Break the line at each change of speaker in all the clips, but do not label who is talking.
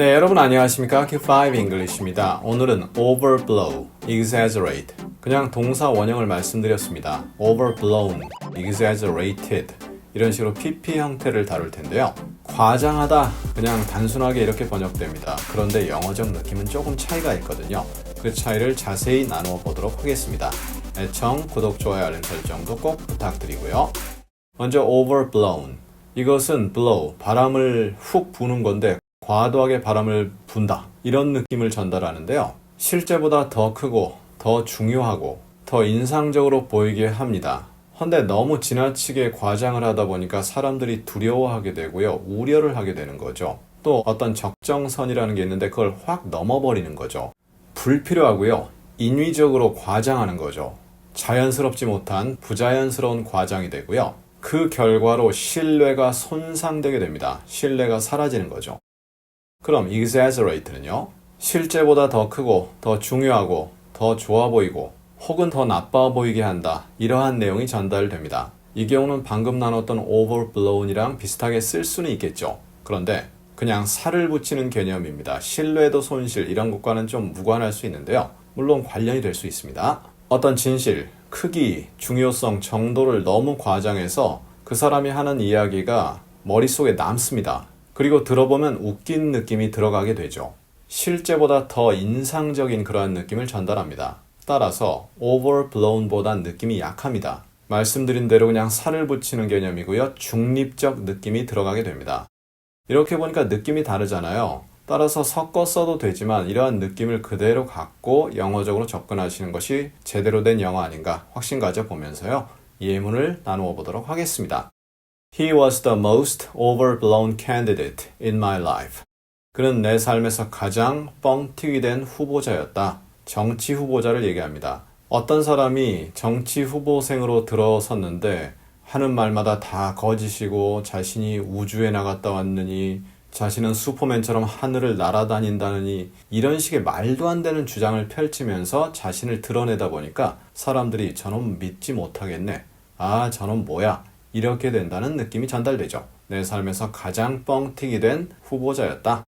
네, 여러분 안녕하십니까? Q5 English입니다. 오늘은 overblow, exaggerate. 그냥 동사 원형을 말씀드렸습니다. overblown, exaggerated. 이런 식으로 PP 형태를 다룰 텐데요. 과장하다, 그냥 단순하게 이렇게 번역됩니다. 그런데 영어적 느낌은 조금 차이가 있거든요. 그 차이를 자세히 나누어 보도록 하겠습니다. 애청, 구독, 좋아요, 알림 설정도 꼭 부탁드리고요. 먼저 overblown. 이것은 blow, 바람을 훅 부는 건데 과도하게 바람을 분다. 이런 느낌을 전달하는데요. 실제보다 더 크고 더 중요하고 더 인상적으로 보이게 합니다. 헌데 너무 지나치게 과장을 하다 보니까 사람들이 두려워하게 되고요. 우려를 하게 되는 거죠. 또 어떤 적정선이라는 게 있는데 그걸 확 넘어버리는 거죠. 불필요하고요. 인위적으로 과장하는 거죠. 자연스럽지 못한 부자연스러운 과장이 되고요. 그 결과로 신뢰가 손상되게 됩니다. 신뢰가 사라지는 거죠. 그럼 exaggerate는요. 실제보다 더 크고 더 중요하고 더 좋아 보이고 혹은 더 나빠 보이게 한다. 이러한 내용이 전달됩니다. 이 경우는 방금 나눴던 overblown이랑 비슷하게 쓸 수는 있겠죠. 그런데 그냥 살을 붙이는 개념입니다. 신뢰도 손실 이런 것과는 좀 무관할 수 있는데요. 물론 관련이 될 수 있습니다. 어떤 진실, 크기, 중요성, 정도를 너무 과장해서 그 사람이 하는 이야기가 머릿속에 남습니다. 그리고 들어보면 웃긴 느낌이 들어가게 되죠. 실제보다 더 인상적인 그러한 느낌을 전달합니다. 따라서 overblown보단 느낌이 약합니다. 말씀드린 대로 그냥 살을 붙이는 개념이고요. 중립적 느낌이 들어가게 됩니다. 이렇게 보니까 느낌이 다르잖아요. 따라서 섞어 써도 되지만 이러한 느낌을 그대로 갖고 영어적으로 접근하시는 것이 제대로 된 영어 아닌가 확신 가져 보면서요. 예문을 나누어 보도록 하겠습니다. He was the most overblown candidate in my life. 그는 내 삶에서 가장 뻥튀기 된 후보자였다. 정치 후보자를 얘기합니다. 어떤 사람이 정치 후보생으로 들어섰는데 하는 말마다 다 거짓이고 자신이 우주에 나갔다 왔느니 자신은 슈퍼맨처럼 하늘을 날아다닌다느니 이런 식의 말도 안 되는 주장을 펼치면서 자신을 드러내다 보니까 사람들이 저놈 믿지 못하겠네. 아, 저놈 뭐야? 이렇게 된다는 느낌이 전달되죠. 내 삶에서 가장 뻥튀기 된 후보자였다.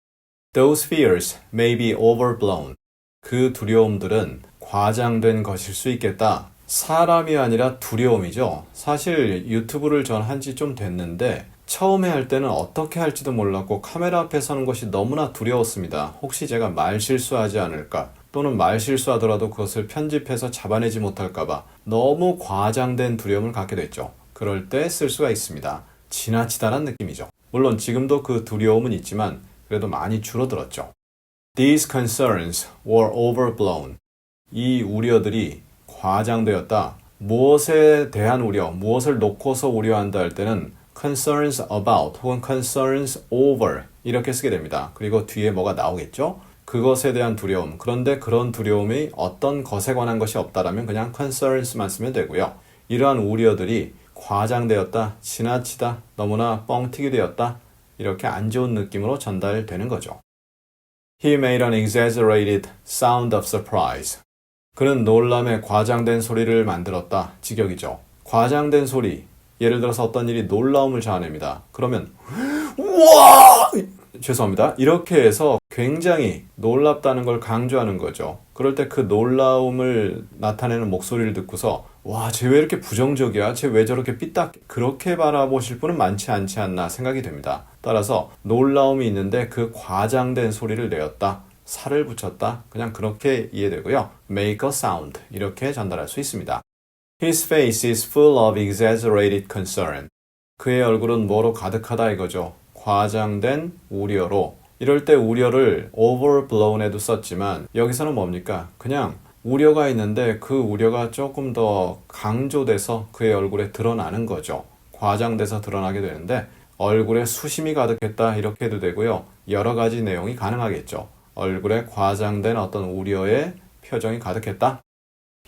Those fears may be overblown. 그 두려움들은 과장된 것일 수 있겠다. 사람이 아니라 두려움이죠. 사실 유튜브를 전 한 지 좀 됐는데 처음에 할 때는 어떻게 할지도 몰랐고 카메라 앞에 서는 것이 너무나 두려웠습니다. 혹시 제가 말 실수하지 않을까? 또는 말 실수하더라도 그것을 편집해서 잡아내지 못할까봐 너무 과장된 두려움을 갖게 됐죠. 그럴 때 쓸 수가 있습니다. 지나치다란 느낌이죠. 물론 지금도 그 두려움은 있지만 그래도 많이 줄어들었죠. These concerns were overblown. 이 우려들이 과장되었다. 무엇에 대한 우려, 무엇을 놓고서 우려한다 할 때는 concerns about 혹은 concerns over 이렇게 쓰게 됩니다. 그리고 뒤에 뭐가 나오겠죠? 그것에 대한 두려움. 그런데 그런 두려움이 어떤 것에 관한 것이 없다라면 그냥 concerns만 쓰면 되고요. 이러한 우려들이 과장되었다, 지나치다, 너무나 뻥튀기 되었다, 이렇게 안 좋은 느낌으로 전달되는 거죠. He made an exaggerated sound of surprise. 그는 놀람에 과장된 소리를 만들었다. 직역이죠. 과장된 소리. 예를 들어서 어떤 일이 놀라움을 자아냅니다. 그러면 우와! 죄송합니다. 이렇게 해서 굉장히 놀랍다는 걸 강조하는 거죠. 그럴 때 그 놀라움을 나타내는 목소리를 듣고서 와, 쟤 왜 이렇게 부정적이야? 쟤 왜 저렇게 삐딱 그렇게 바라보실 분은 많지 않지 않나 생각이 됩니다. 따라서 놀라움이 있는데 그 과장된 소리를 내었다. 살을 붙였다. 그냥 그렇게 이해되고요. make a sound 이렇게 전달할 수 있습니다. His face is full of exaggerated concern. 그의 얼굴은 뭐로 가득하다 이거죠. 과장된 우려로. 이럴 때 우려를 overblown에도 썼지만 여기서는 뭡니까? 그냥 우려가 있는데 그 우려가 조금 더 강조돼서 그의 얼굴에 드러나는 거죠. 과장돼서 드러나게 되는데 얼굴에 수심이 가득했다 이렇게 해도 되고요. 여러 가지 내용이 가능하겠죠. 얼굴에 과장된 어떤 우려의 표정이 가득했다.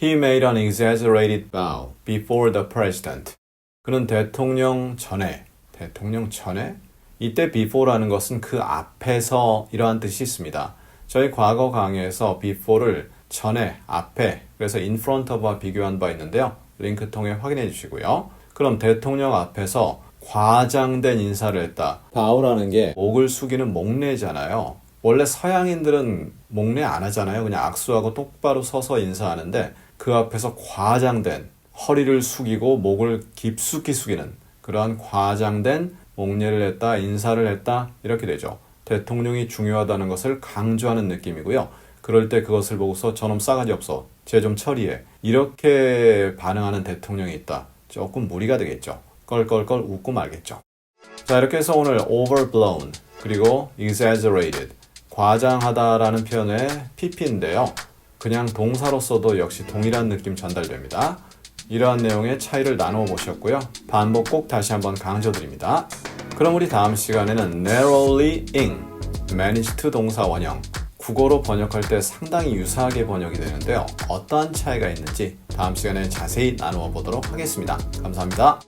He made an exaggerated bow before the president. 그는 대통령 전에, 대통령 전에? 이때 before라는 것은 그 앞에서 이러한 뜻이 있습니다. 저희 과거 강의에서 before를 전에, 앞에, 그래서 in front of와 비교한 바 있는데요. 링크 통해 확인해 주시고요. 그럼 대통령 앞에서 과장된 인사를 했다. bow라는 게 목을 숙이는 목례잖아요. 원래 서양인들은 목례 안 하잖아요. 그냥 악수하고 똑바로 서서 인사하는데 그 앞에서 과장된 허리를 숙이고 목을 깊숙이 숙이는 그러한 과장된 목례를 했다, 인사를 했다 이렇게 되죠. 대통령이 중요하다는 것을 강조하는 느낌이고요. 그럴 때 그것을 보고서 저놈 싸가지 없어. 쟤 좀 처리해. 이렇게 반응하는 대통령이 있다. 조금 무리가 되겠죠. 껄껄껄 웃고 말겠죠. 자, 이렇게 해서 오늘 overblown 그리고 exaggerated 과장하다라는 표현의 pp인데요. 그냥 동사로 써도 역시 동일한 느낌 전달됩니다. 이러한 내용의 차이를 나누어 보셨고요. 반복 꼭 다시 한번 강조드립니다. 그럼 우리 다음 시간에는 narrowly in, manage to 동사 원형 국어로 번역할 때 상당히 유사하게 번역이 되는데요. 어떠한 차이가 있는지 다음 시간에 자세히 나누어 보도록 하겠습니다. 감사합니다.